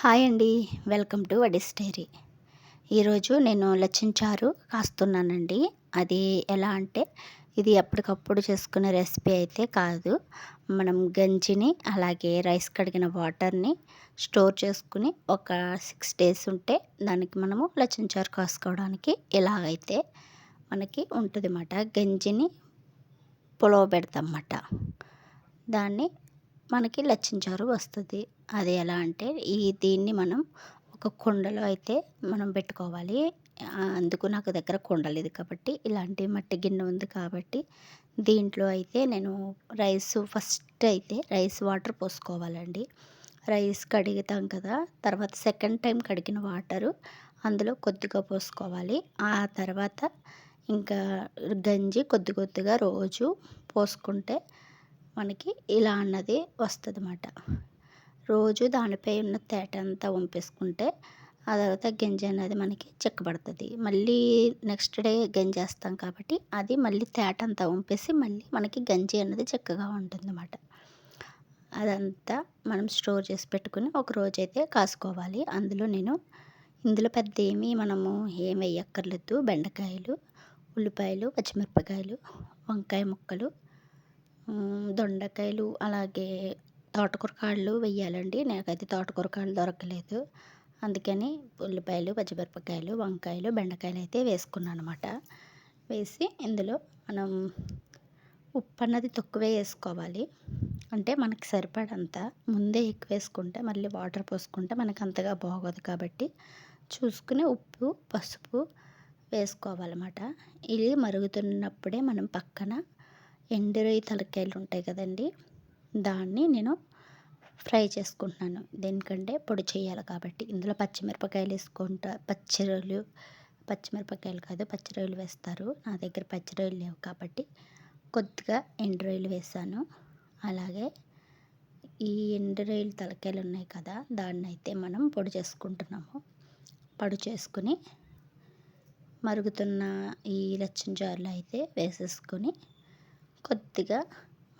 Hi అండి. Welcome to వడిస్ diary. ఈరోజు నేను లచ్చించారు కాస్తున్నానండి. అది ఎలా అంటే ఇది ఎప్పటికప్పుడు చేసుకునే రెసిపీ అయితే కాదు. మనం గంజిని అలాగే రైస్ కడిగిన వాటర్ని స్టోర్ చేసుకుని ఒక సిక్స్ డేస్ ఉంటే దానికి మనము లచ్చించారు కాసుకోవడానికి ఎలాగైతే మనకి ఉంటుంది అన్నమాట గంజిని పొలవ పెడతామన్నమాట దాన్ని మనకి లచ్చించారు వస్తుంది. అది ఎలా అంటే ఈ దీన్ని మనం ఒక కుండలో అయితే మనం పెట్టుకోవాలి. అందుకు నాకు దగ్గర కుండ లేదు కాబట్టి ఇలాంటి మట్టి గిన్నె ఉంది కాబట్టి దీంట్లో అయితే నేను రైస్ ఫస్ట్ అయితే రైస్ వాటర్ పోసుకోవాలండి. రైస్ కడుగుతాం కదా తర్వాత సెకండ్ టైం కడిగిన వాటరు అందులో కొద్దిగా పోసుకోవాలి. ఆ తర్వాత ఇంకా గంజి కొద్ది కొద్దిగా రోజు పోసుకుంటే మనకి ఇలా అన్నది వస్తుంది అన్నమాట రోజు దానిపై ఉన్న తేట అంతా వంపేసుకుంటే ఆ తర్వాత గంజి అనేది మనకి చెక్కబడుతుంది. మళ్ళీ నెక్స్ట్ డే గంజేస్తాం కాబట్టి అది మళ్ళీ తేట అంతా వంపేసి మళ్ళీ మనకి గంజి అనేది చిక్కగా ఉంటుంది అన్నమాట అదంతా మనం స్టోర్ చేసి పెట్టుకుని ఒక రోజు అయితే కాసుకోవాలి. అందులో నేను ఇందులో పెద్ద ఏమీ మనము ఏం వేయక్కర్లేదు. బెండకాయలు ఉల్లిపాయలు పచ్చిమిరపకాయలు వంకాయ ముక్కలు దొండకాయలు అలాగే తోటకూర కాళ్ళు వెయ్యాలండి. నాకైతే తోటకూర కాళ్ళు దొరకలేదు. అందుకని ఉల్లిపాయలు పచ్చిమిరపకాయలు వంకాయలు బెండకాయలు అయితే వేసుకున్నాను అనమాట వేసి ఇందులో మనం ఉప్పు అన్నది తక్కువే వేసుకోవాలి. అంటే మనకి సరిపడంత ముందే ఎక్కువ వేసుకుంటే మళ్ళీ వాటర్ పోసుకుంటే మనకు అంతగా బాగోదు కాబట్టి చూసుకుని ఉప్పు పసుపు వేసుకోవాలన్నమాట. ఇది మరుగుతున్నప్పుడే మనం పక్కన ఎండురొయ్యి తలకాయలు ఉంటాయి కదండి దాన్ని నేను ఫ్రై చేసుకుంటున్నాను. దేనికంటే పొడి చేయాలి కాబట్టి. ఇందులో పచ్చిమిరపకాయలు వేసుకుంటా పచ్చిరొయ్యలు పచ్చిమిరపకాయలు కాదు పచ్చిరొయ్యలు వేస్తారు. నా దగ్గర పచ్చిరొయ్యలు లేవు కాబట్టి కొద్దిగా ఎండురొయ్యలు వేసాను. అలాగే ఈ ఎండురొయ్యలు తలకాయలు ఉన్నాయి కదా దాన్ని అయితే మనం పొడి చేసుకుంటున్నాము. పొడి చేసుకుని మరుగుతున్న ఈ లచ్చం జారులు అయితే వేసేసుకొని కొద్దిగా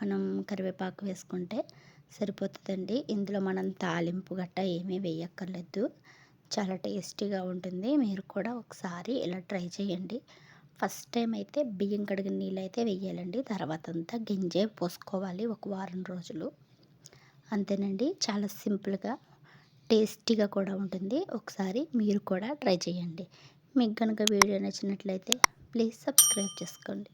మనం కరివేపాకు వేసుకుంటే సరిపోతుందండి. ఇందులో మనం తాలింపు గట్ట ఏమీ వేయక్కర్లేదు. చాలా టేస్టీగా ఉంటుంది. మీరు కూడా ఒకసారి ఇలా ట్రై చేయండి. ఫస్ట్ టైం అయితే బియ్యం కడిగిన నీళ్ళు అయితే వేయాలండి. తర్వాత అంతా గింజే పోసుకోవాలి ఒక వారం రోజులు. అంతేనండి. చాలా సింపుల్గా టేస్టీగా కూడా ఉంటుంది. ఒకసారి మీరు కూడా ట్రై చేయండి. మీకు కనుక వీడియో నచ్చినట్లయితే ప్లీజ్ సబ్స్క్రైబ్ చేసుకోండి.